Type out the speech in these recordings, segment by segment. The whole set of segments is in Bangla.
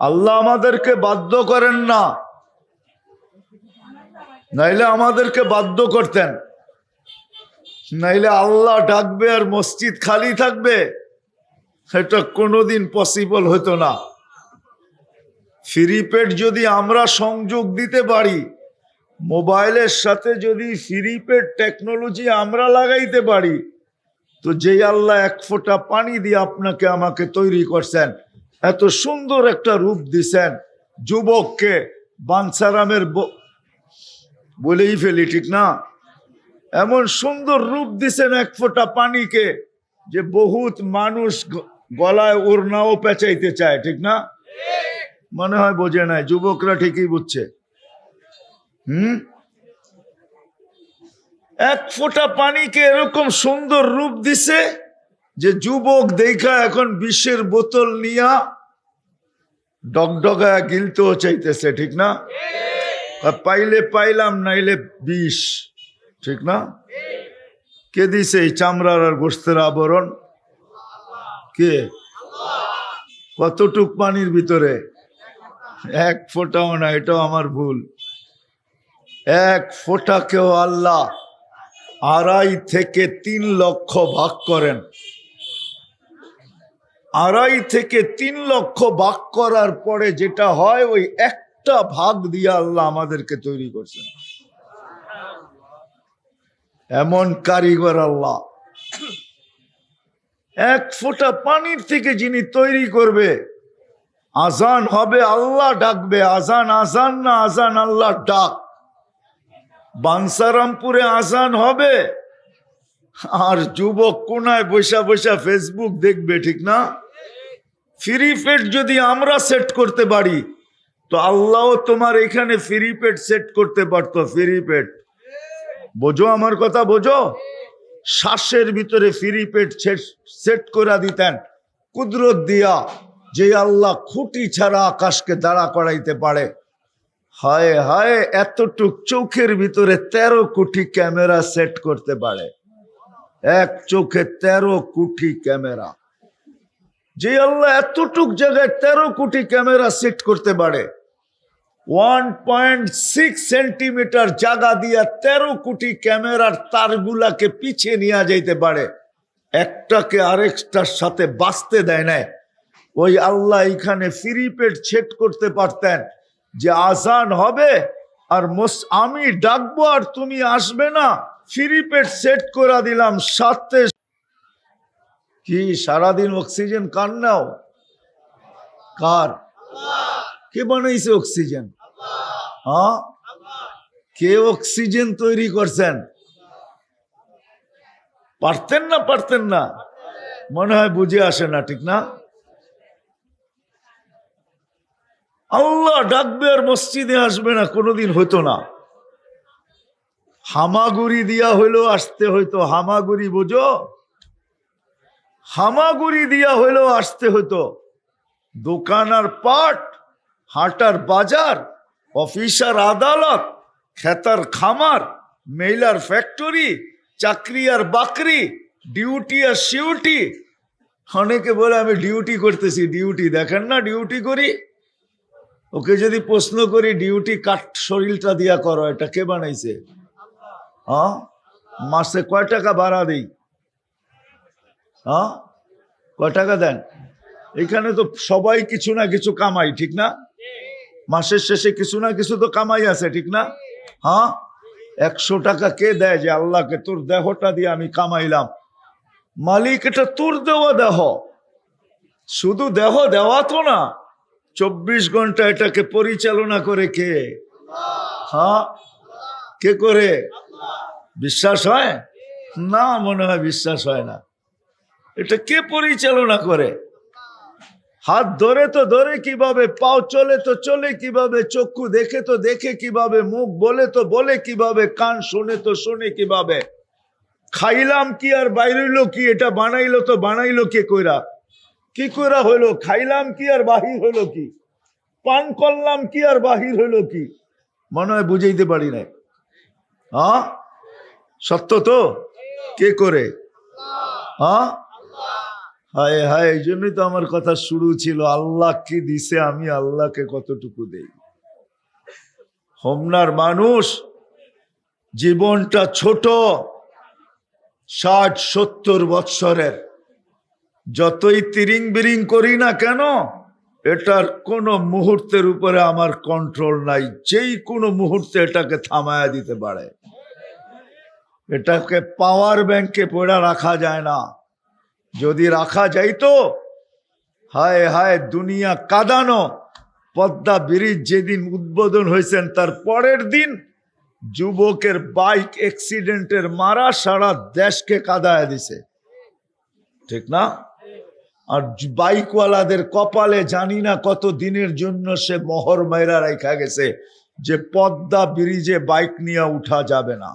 আল্লাহ আমাদেরকে বাধ্য করেন না। নাইলে আমাদেরকে বাধ্য করতেন। নাইলে আল্লাহ ডাকবে আর মসজিদ খালি থাকবে। সেটা কোনোদিন পসিবল হতো না। ফ্রি পেড যদি আমরা সংযোগ দিতে পারি, মোবাইলের সাথে যদি ফ্রি পেড টেকনোলজি আমরা লাগাইতে পারি, তো যেই আল্লাহ এক ফোঁটা পানি দিয়ে আপনাকে আমাকে তৈরি করছেন এত সুন্দর একটা রূপ দিছেন যুবককে বাঞ্ছারামের ব- বলেই ফেলি, ঠিক না? এমন সুন্দর রূপ দিছেন এক ফোঁটা পানিকে যে বহুত মানুষ গলায় ওড়নাও পেঁচাইতে চায়, ঠিক না? মনে হয় বোঝে নাই, যুবকরা ঠিকই বুঝছে। হুম? এক ফোঁটা পানিকে এরকম সুন্দর রূপ দিছে যে যুবক দেখা এখন বিশ্বের বোতল নিয়া ডগডগা গিলতেও চাইতেছে, ঠিক না? পাইলে পাইলাম, নাইলে বিষ, ঠিক না? কে দিছে এই চামড়ার আর গোস্তের আবরণ? কে? কতটুক পানির ভিতরে? এক ফোঁটাও না, এটাও আমার ভুল। এক ফোঁটাকেও আল্লাহ আড়াই থেকে তিন লক্ষ ভাগ করেন। আড়াই থেকে তিন লক্ষ ভাগ করার পরে যেটা হয়, ওই একটা ভাগ দিয়ে আল্লাহ আমাদেরকে তৈরি করছেন। এমন কারিগর আল্লাহ। এক ফোঁটা পানির থেকে যিনি তৈরি করবে, আজান হবে, আল্লাহ ডাকবে, আজান আজান না আজান, আল্লাহ ডাক। বানসারামপুরে আজান হবে, আর যুবক কোনায় বসা বসা ফেসবুক দেখবে, ঠিক না? ফ্রি পেড যদি আমরা সেট করতে পারি, তো আল্লাহ তোমার এখানে ফ্রি পেড সেট করতে পারতো ফ্রি পেড বোঝো আমার কথা, বোঝো? শ্বাসের ভিতরে ফ্রি পেড সেট করে দিতেন। কুদরত দিয়া যে আল্লাহ খুঁটি ছাড়া আকাশকে দাঁড়া করাইতে পারে। হায় হায়, এতটুক চোখের ভিতরে তেরো কোটি ক্যামেরা সেট করতে পারে। এক চোখে তেরো কোটি ক্যামেরা। যে আল্লাহ এতটুক জায়গায় তেরো কোটি ক্যামেরা সেট করতে পারে ওয়ান পয়েন্ট সিক্স সেন্টিমিটার জায়গা দিয়া তেরো কোটি ক্যামেরার তারগুলাকে পিছিয়ে নিয়ে যাইতে পারে, একটাকে আরেকটার সাথে বাঁচতে দেয় না ওই আল্লাহ এখানে ফ্রি পেড সেট করতে পারতেন যে আজান হবে আর আমি ডাকবো আর তুমি আসবে না। ফ্রি পেড সেট করে দিলাম, সাথে কি সারাদিন অক্সিজেন কার নাও? কার? কে বানাইছে অক্সিজেন? হ্যাঁ? কে অক্সিজেন তৈরি করছেন? পারতেন না পারতেন না? মনে হয় বুঝে আসে না, ঠিক না? আল্লাহ ডাকবে আর মসজিদে আসবে না, কোনোদিন হতো না। হামাগুড়ি দিয়া হইলেও আসতে হইতো। হামাগুড়ি বোঝো? হামাগুড়ি দিয়া হইলেও আসতে হতো দোকান আর পাট হাটার বাজার, অফিস আর আদালত খেতার খামার মেইলার ফ্যাক্টরি, চাকরি আর বাকরি, ডিউটি আর সিউটি। অনেকে বলে, আমি ডিউটি করতেছি, ডিউটি দেখেন না, ডিউটি করি? ওকে যদি প্রশ্ন করি, ডিউটি কাট শরীরটা দিয়া করো, এটা কে বানাইছে? হ্যাঁ মাসে কয় টাকা ভাড়া দিই? হ্যাঁ? কয় টাকা দেন? এখানে তো সবাই কিছু না কিছু কামাই, ঠিক না? মাসের শেষে কিছু না কিছু তো কামাই আছে, ঠিক না? হ্যাঁ? একশো টাকা কে দেয় যে আল্লাহকে তোর দেহটা দিয়ে আমি কামাইলাম? মালিক, এটা তোর দেওয়া দেহ। শুধু দেহ দেওয়া তো না, চব্বিশ ঘণ্টা এটাকে পরিচালনা করে কে? হ্যাঁ? কে করে? বিশ্বাস হয়? না, মনে হয় বিশ্বাস হয় না। এটা কে পরিচালনা করে? হাত ধরে তো ধরে কীভাবে, পাও চলে তো চলে কীভাবে, চক্ষু দেখে তো দেখে কীভাবে, মুখ বলে তো বলে কীভাবে, কান শোনে তো শোনে কীভাবে। খাইলাম কি আর বাইরইলো কি, এটা বানাইলো তো বানাইলো কে কইরা? কি কইরা হইল? খাইলাম কি আর বাহির হইল কি? পান করলাম কি আর বাহির হইল কি? মনে হয় বুঝাইতে পারি নাই। হ্যাঁ সত্য তো? কে করে? হ্যাঁ হায় হায়, এই জন্যই তো আমার কথা শুরু ছিল, আল্লাহ কি দিছে আমি আল্লাহকে কতটুকু দেই? হোমনার মানুষ, জীবনটা ছোট, ষাট, সত্তর বৎসরের। যতই তিরিং বিরিং করি না কেন, এটার কোনো মুহূর্তের উপরে আমার কন্ট্রোল নাই, যেই কোনো মুহূর্তে এটাকে থামায়া দিতে পারে। এটাকে পাওয়ার ব্যাংকে পড়া রাখা যায় না। যদি রাখা যাইতো, হায় হায় দুনিয়া কাদানো, পদ্মা ব্রিজ যেদিন উদ্বোধন হয়েছেন, তার পরের দিন যুবকের বাইক অ্যাক্সিডেন্টের মারা সারা দেশকে কাদায় দিছে। ঠিক না? আর বাইকওয়ালাদের কপালে জানি না কত দিনের জন্য সে মোহর মেরা রেখা গেছে, যে পদ্মা ব্রিজে বাইক নিয়ে উঠা যাবে না।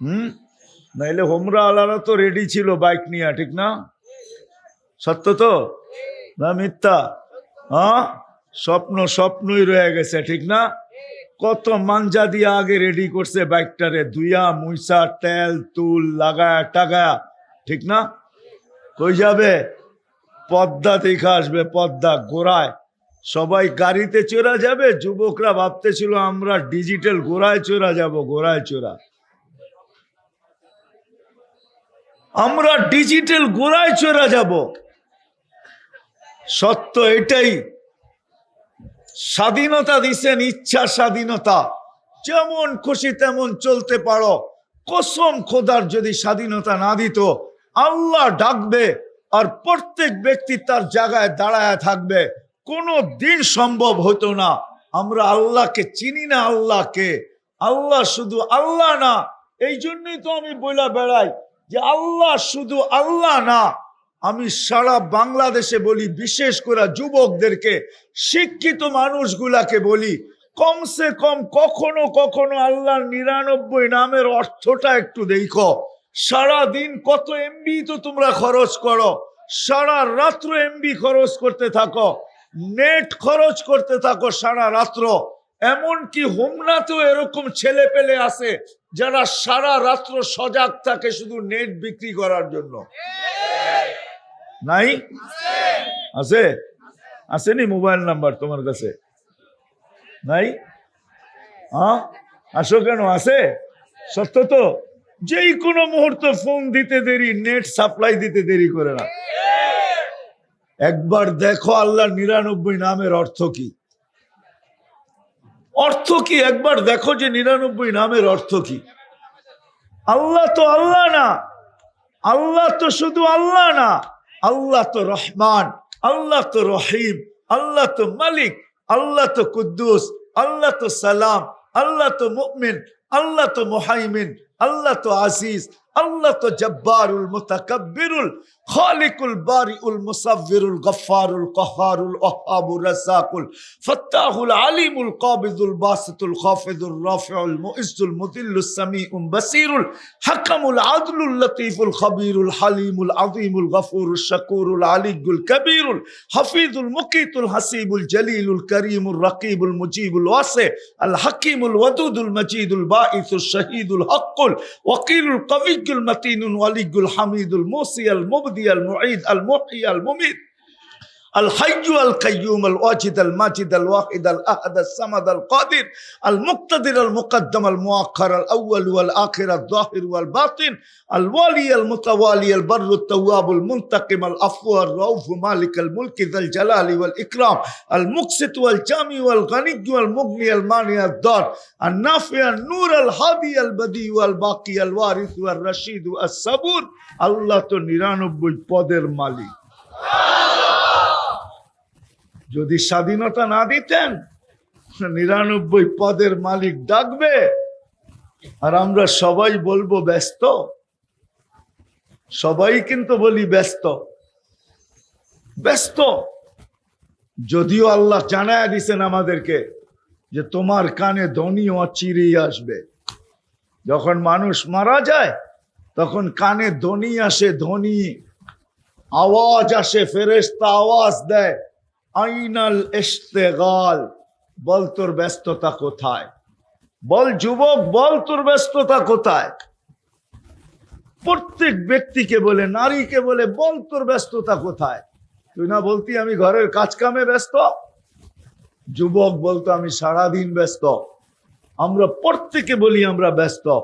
হুম? নাইলে হোমরা আলারা তো রেডি ছিল বাইক নিয়ে, ঠিক না? সত্য তো? না মিথ্যা? হ্যাঁ? স্বপ্ন স্বপ্নই রয়ে গেছে, ঠিক না? কত মাঞ্জা দিয়ে আগে রেডি করছে বাইকটারে দুইয়া মুইসা, তেল, তুল, লাগায়া, টাগায়া, ঠিক না? কই যাবে? পদ্মা দেখে আসবে, পদ্মা গোড়ায়। সবাই গাড়িতে চড়া যাবে, যুবকরা ভাবতেছিল আমরা ডিজিটাল গোড়ায় চড়া যাব, গোড়ায় চড়া। আমরা ডিজিটাল গোড়ায় চড়া যাব। সত্য এটাই। স্বাধীনতা দিছেন, ইচ্ছা স্বাধীনতা। যেমন খুশি তেমন চলতে পারো। কসম খোদার যদি স্বাধীনতা না দিত, আল্লাহ ডাকবে আর প্রত্যেক ব্যক্তি তার জায়গায় দাঁড়ায় থাকবে। কোনো দিন সম্ভব হতো না। আমরা আল্লাহকে চিনি না আল্লাহকে। আল্লাহ শুধু আল্লাহ না। এই জন্যই তো আমি বইলা বেড়াই। যে আল্লাহ শুধু আল্লাহ না, আমি সারা বাংলাদেশে বলি, বিশেষ করে যুবকদেরকে, শিক্ষিত মানুষগুলাকে বলি, কমসে কম কখনো কখনো আল্লাহর নিরানব্বই নামের অর্থটা একটু দেখো। সারা দিন কত এমবি তো তোমরা খরচ করো, সারা রাত্র এমবি খরচ করতে থাকো নেট খরচ করতে থাকো সারা রাত্র। এমনকি হোমনাতেও এরকম ছেলে পেলে আছে যারা সারা রাত্র সজাগ থাকে শুধু নেট বিক্রি করার জন্য। নাই? আছে? আসেনি মোবাইল নাম্বার তোমার কাছে? নাই? আসো কেন? আছে? সত্য তো? যেই কোনো মুহূর্তে ফোন দিতে দেরি, নেট সাপ্লাই দিতে দেরি করে না। একবার দেখো আল্লাহ নিরানব্বই নামের অর্থ কি? অর্থ কি একবার দেখো যে নিরানব্বই নামের অর্থ কি আল্লাহ তো আল্লাহ না আল্লাহ তো শুধু আল্লাহ না আল্লাহ তো রহমান আল্লাহ তো রহিম আল্লাহ তো মালিক আল্লাহ তো কুদ্দুস আল্লাহ তো সালাম আল্লাহ তো মুমিন আল্লাহ তো মুহাইমিন আল্লাহ তো আজিজ আল্লাহ তো জব্বারুল মুতাকাব্বিরুল খালিকুল বারিউল মুসাব্বিরুল গফফারুল কহারুল ওহাবুর রাসাকুল ফাত্তাহুল আলিমুল কাবিদুল বাসিতুল খাফিদুল রাফিউল মুইজ্জুল মুদিল্লুস সামিউম বাসিরুল হাকামুল আদলুল লতিফুল খবীরুল হালিমুল আযীমুল গফুরুল শাকুরুল আলিয়ুল কবীরুল হাফিজুল মুকিতুল হাসিবুল জলিলুল করিমুল রকিবুল মুজিবুল ওয়াসি আল হাকিমুল ওয়াদুদুল মজিদুল বাঈসুল শহীদুল হকুল ওয়াকিলুল কবিয়ুল মতিনুল ওয়ালিয়ুল হামিদুল মুসি আল মুবদি আল মুঈদ আল মুহয়ি আল মুমিত الحي القيوم الواجد الماجد الواحد الأحد الصمد القادر المقتدر المقدم المؤخر الأول والآخر الظاهر والباطن الوالي المتوالي البر التواب المنتقم العفو الرؤوف مالك الملك ذا الجلال والإكرام المقسط والجامع والغني والمغني المانع الدار النافع النور الهادي البديع والباقي الوارث والرشيد الصبور الله তো নিরানব্বই পদের মালিক যদি স্বাধীনতা না দিতেন, নিরানব্বই পদের মালিক ডাকবে। আর আমরা সবাই বলব, ব্যস্ত। সবাই কিন্তু বলি, ব্যস্ত। ব্যস্ত। যদিও আল্লাহ জানায় দিছেন আমাদেরকে যে তোমার কানে ধনী অচিরেই আসবে। যখন মানুষ মারা যায়, তখন কানে ধনী আসে ধনী আওয়াজ আসে ফেরেস্তা আওয়াজ দেয়। আইনাল ইস্তেগাল বল তোর ব্যস্ততা কোথায়? বল যুবক, বল তোর ব্যস্ততা কোথায়? প্রত্যেক ব্যক্তিকে বলে, নারীকে বলে, বল তোর ব্যস্ততা কোথায়? তুই না বলতি আমি ঘরের কাজ কামে ব্যস্ত? যুবক বলতো, আমি সারাদিন ব্যস্ত। আমরা প্রত্যেকে বলি, আমরা ব্যস্ত।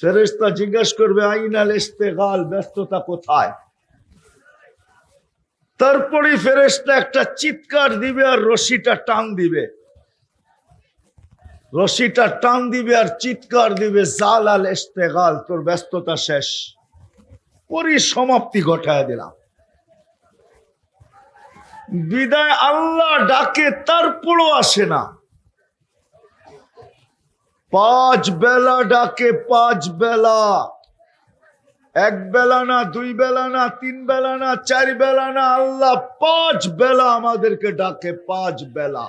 ফেরেস্তা জিজ্ঞেস করবে, আইনাল ইস্তেগাল ব্যস্ততা কোথায়? তারপরে ফেরেস্তা একটা চিৎকার দিবে আর রশিটা টান দিবে। রশিটা টান দিবে আর চিৎকার দিবে জাল আল ইস্তেগাল তোর ব্যস্ততা শেষ। পরিসমাপ্তি ঘটায় দিলাম। বিদায় আল্লাহ ডাকে, তারপরও আসে না। পাঁচ বেলা ডাকে, পাঁচ বেলা। এক বেলা না, দুই বেলা না, তিন বেলা না, চার বেলা না, আল্লাহ পাঁচ বেলা আমাদেরকে ডাকে, পাঁচ বেলা।